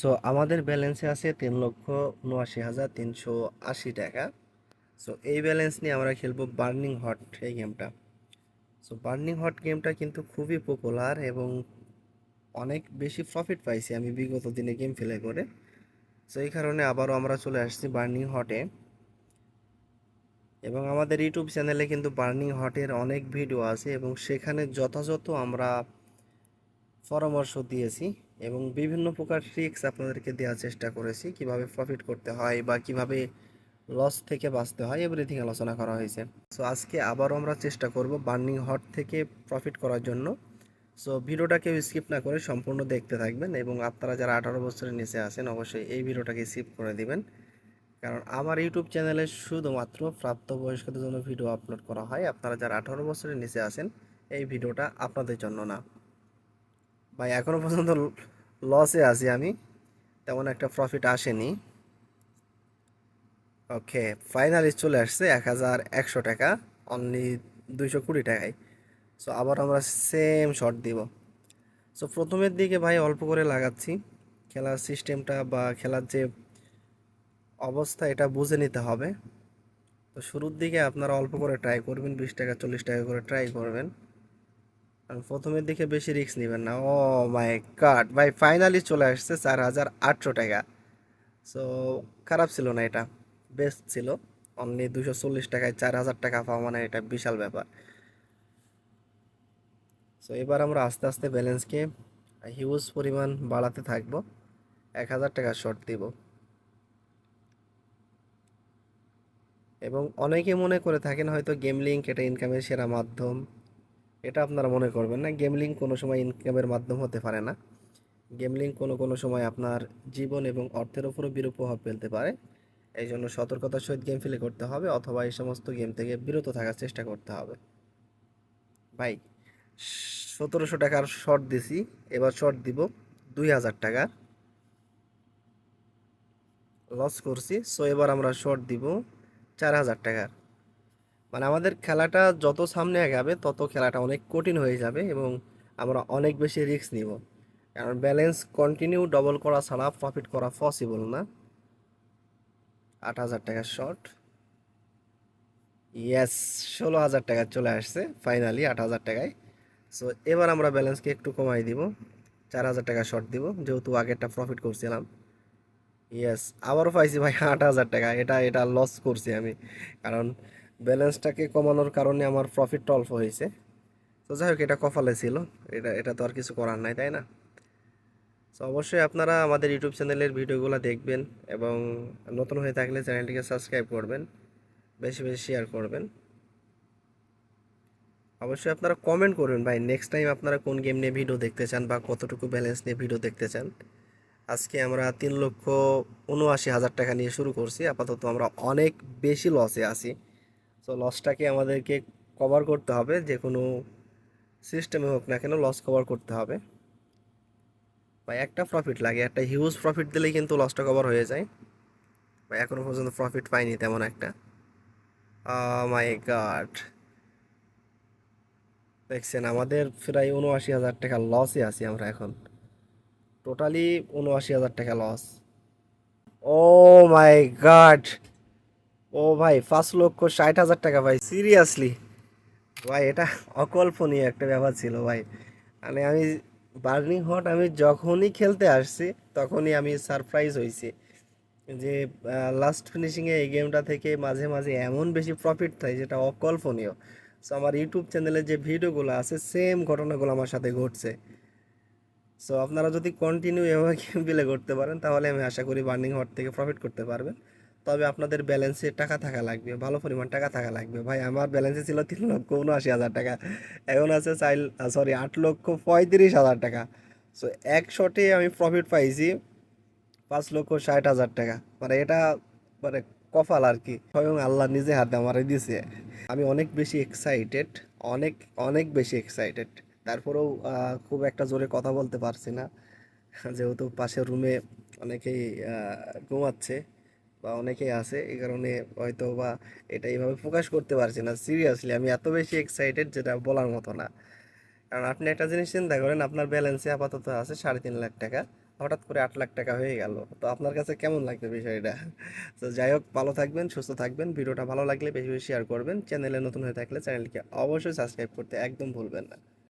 So আমাদের ব্যালেন্সে আছে তিন লক্ষ উনআশি হাজার তিনশো আশি টাকা। সো এই ব্যালেন্স নিয়ে আমরা খেলব বার্নিং হট এই গেমটা সো বার্নিং হট গেমটা কিন্তু খুবই পপুলার এবং অনেক বেশি প্রফিট পাইছি আমি বিগত দিনে গেম ফেলে করে। সো এই কারণে আবারও আমরা চলে আসছি বার্নিং হটে এবং আমাদের ইউটিউব চ্যানেলে কিন্তু বার্নিং হটের অনেক ভিডিও আছে এবং সেখানে যথাযথ আমরা পরামর্শ দিয়েছি। এবং বিভিন্ন প্রকার ট্রিক্স আপনাদেরকে দেওয়ার চেষ্টা করেছি, কীভাবে প্রফিট করতে হয় বা কীভাবে লস থেকে বাঁচতে হয় এভরিথিং আলোচনা করা হয়েছে। সো আজকে আবারও আমরা চেষ্টা করব বার্নিং হট থেকে প্রফিট করার জন্য। সো ভিডিওটা কেউ স্কিপ না করে সম্পূর্ণ দেখতে থাকবেন এবং আপনারা যারা আঠারো বছরের নিচে আছেন, অবশ্যই এই ভিডিওটাকে স্কিপ করে দিবেন। কারণ আমার ইউটিউব চ্যানেলে শুধুমাত্র প্রাপ্তবয়স্কদের জন্য ভিডিও আপলোড করা হয়। আপনারা যারা আঠারো বছরের নিচে আছেন, এই ভিডিওটা আপনাদের জন্য না। ভাই এখনও পর্যন্ত লসে আছি আমি। তেমন একটা প্রফিট আসেনি। ওকে ফাইনালি চলে আসছে এক হাজার একশো টাকা অনলি দুইশো কুড়ি টাকায়। সো আবার আমরা সেম শট দিব। সো প্রথমের দিকে ভাই অল্প করে লাগাচ্ছি। খেলার সিস্টেমটা বা খেলার যে অবস্থা, এটা বুঝে নিতে হবে। তো, শুরুর দিকে আপনারা অল্প করে ট্রাই করবেন, বিশ টাকা, চল্লিশ টাকা করে ট্রাই করবেন। প্রথমের দিকে বেশি রিস্ক নেবেন না। ও মাই কাট ভাই ফাইনালি চলে আসছে চার হাজার আটশো টাকা। সো খারাপ ছিল না এটা। বেস্ট ছিল। অনলি দুশো চল্লিশ টাকায় চার হাজার টাকা পাওয়া মানে এটা বিশাল ব্যাপার। সো এবার আমরা আস্তে আস্তে ব্যালেন্সকে হিউজ পরিমাণ বাড়াতে থাকব। এক হাজার টাকা শর্ট দিব। এবং অনেকে মনে করে থাকেন হয়তো গেম লিঙ্ক এটা ইনকামের সেরা মাধ্যম। এটা আপনারা মনে করবেন না গেম লিঙ্ক কোনো সময় ইনকামের মাধ্যম হতে পারে না। গেম লিঙ্ক কোনো কোনো সময় আপনার জীবন এবং অর্থের উপরও বিরূপ প্রভাব ফেলতে পারে। এই জন্য সতর্কতার সহিত গেম ফেলে করতে হবে, অথবা এই সমস্ত গেম থেকে বিরত থাকার চেষ্টা করতে হবে। ভাই, সতেরোশো টাকার শর্ট দিছি, এবার শর্ট দিব দুই হাজার টাকা। লস করছি সো এবার আমরা শর্ট দিব চার হাজার টাকার। মানে আমাদের খেলাটা যত সামনে আগাবে তত খেলাটা অনেক কঠিন হয়ে যাবে এবং আমরা অনেক বেশি রিস্ক নিব। কারণ ব্যালেন্স কন্টিনিউ ডবল করা ছাড়া প্রফিট করা পসিবল না। আট হাজার টাকার শর্ট ইয়েস ষোলো হাজার টাকা চলে আসছে ফাইনালি আট হাজার টাকায়। সো এবার আমরা ব্যালেন্সকে একটু কমাই দিব, চার হাজার টাকা শর্ট দিব, যেহেতু আগেরটা প্রফিট করছিলাম। ইয়েস আবারও পাইছি ভাই আট হাজার টাকা, এটা এটা লস করছি আমি। কারণ ব্যালেন্সটাকে কমানোর কারণে আমার প্রফিটটা অল্প হয়েছে। তো যাই হোক, এটা কপালে ছিল। এটা এটা তো আর কিছু করার নাই, তাই না? তো অবশ্যই আপনারা আমাদের ইউটিউব চ্যানেলের ভিডিওগুলো দেখবেন এবং নতুন হয়ে থাকলে চ্যানেলটিকে সাবস্ক্রাইব করবেন, বেশি বেশি শেয়ার করবেন। অবশ্যই আপনারা কমেন্ট করবেন ভাই নেক্সট টাইম আপনারা কোন গেম নিয়ে ভিডিও দেখতে চান বা কতটুকু ব্যালেন্স নিয়ে ভিডিও দেখতে চান। আজকে আমরা তিন লক্ষ উনআশি হাজার টাকা নিয়ে শুরু করছি। আপাতত আমরা অনেক বেশি লসে আছি। তো লসটাকে আমাদেরকে কভার করতে হবে, যে কোনো সিস্টেমে হোক না কেন লস কভার করতে হবে। বা একটা প্রফিট লাগে, একটা হিউজ প্রফিট দিলেই কিন্তু লসটা কভার হয়ে যায়। বা এখনও পর্যন্ত প্রফিট পাইনি তেমন একটা। মাই গাড দেখছেন, আমাদের প্রায় উনআশি হাজার টাকা লসে আছি আমরা এখন। টোটালি উনআশি হাজার টাকা লস ও মাই গাড ও ভাই, পাঁচ লক্ষ ষাট হাজার টাকা ভাই সিরিয়াসলি ভাই, এটা অকল্পনীয় একটা ব্যাপার ছিল ভাই। মানে আমি বার্নিং হট, আমি যখনই খেলতে আসছি, তখনই আমি সারপ্রাইজ হয়েছি যে লাস্ট ফিনিশিংয়ে এই গেমটা থেকে মাঝে মাঝে এমন বেশি প্রফিট থাকে যেটা অকল্পনীয়। সো আমার ইউটিউব চ্যানেলে যে ভিডিওগুলো আছে সেম ঘটনাগুলো আমার সাথে ঘটছে। সো আপনারা যদি কন্টিনিউ এভাবে গেম প্লে করতে পারেন, তাহলে আমি আশা করি বার্নিং হট থেকে প্রফিট করতে পারবেন। তবে আপনাদের ব্যালেন্সে টাকা থাকা লাগবে, ভালো পরিমাণ টাকা থাকা লাগবে। ভাই, আমার ব্যালেন্সে ছিল তিন লক্ষ উনআশি হাজার টাকা, এখন আছে চার সরি আট লক্ষ পঁয়ত্রিশ হাজার টাকা। সো এক শটে আমি প্রফিট পাইছি পাঁচ লক্ষ ষাট হাজার টাকা। মানে এটা মানে কপাল আর কি, স্বয়ং আল্লাহ নিজে হাতে আমারে দিছে। আমি অনেক বেশি এক্সাইটেড অনেক অনেক বেশি এক্সাইটেড তারপরেও খুব একটা জোরে কথা বলতে পারছি না। যেহেতু পাশের রুমে অনেকেই ঘুমাচ্ছে। বা অনেকেই আছে, এই কারণে হয়তো বা এটা এইভাবে প্রকাশ করতে পারছি না সিরিয়াসলি আমি এত বেশি এক্সাইটেড যেটা বলার মতো না। কারণ আপনি একটা জিনিস চিন্তা করেন, আপনার ব্যালেন্সে আপাতত আছে সাড়ে তিন লাখ টাকা, হঠাৎ করে আট লাখ টাকা হয়ে গেল। তো আপনার কাছে কেমন লাগবে বিষয়টা? তো যাই হোক, ভালো থাকবেন, সুস্থ থাকবেন, ভিডিওটা ভালো লাগলে বেশি বেশি শেয়ার করবেন চ্যানেলে নতুন হয়ে থাকলে চ্যানেলকে অবশ্যই সাবস্ক্রাইব করতে একদম ভুলবেন না।